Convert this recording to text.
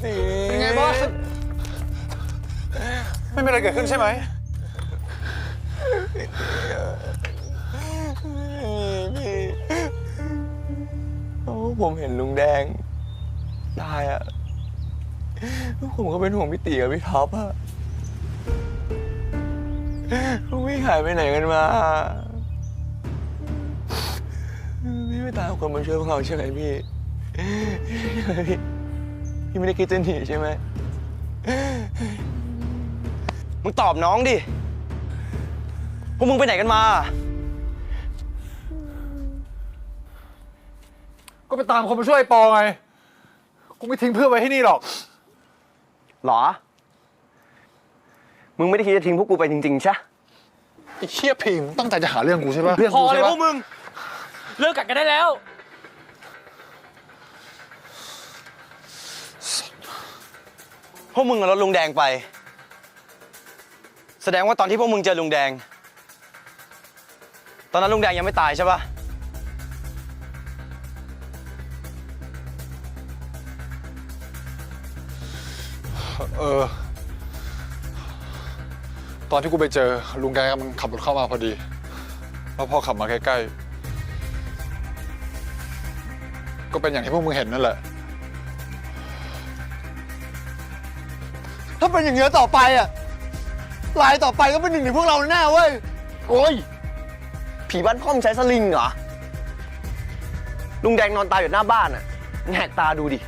เป็นไงบอสไม่มีอะไรเกิดขึ้นใช่ไหมพี่โอ้ผมเห็นลุงแดงตายอะผมก็เป็นห่วงพี่ตีกับพี่ท็อปอะลุงไม่หายไปไหนกันมาพี่ไม่ตามคนมาช่วยพวกเราใช่ไหมพี่ พี่พี่ไม่ได้คิดจะหนีใช่ไหม มึงตอบน้องดิ พวกมึงไปไหนกันมา ก็ไปตามคนมาช่วยไอ้ปอไง กูไม่ทิ้งเพื่อนไว้ที่นี่หรอก หรอ มึงไม่ได้คิดจะทิ้งพวกกูไปจริงๆใช่ไอ้เชี่ยพิมตั้งใจจะหาเรื่องกูใช่ปะพอเลยพวกมึง เลิกกัดกันได้แล้ว วกมึงเอารถลุงแดงไป แสดงว่าตอนที่พวกมึงเจอลุงแดง ตอนนั้นลุงแดงยังไม่ตายใช่ปะเออ ตอนที่กูไปเจอลุงแกกำลังขับรถเข้ามาพอดี แล้วพอขับมาใกล้ๆ ก็เป็นอย่างที่พวกมึงเห็นนั่นแหละ ถ้าเป็นอย่างนี้ต่อไปอะลายต่อไปก็เป็นหนึ่งในพวกเราแน่เว้ย โอ้ย ผีบ้านพ่อมงใช้สลิงเหรอ ลุงแดงนอนตายอยู่หน้าบ้านอะแหกตาดูดิ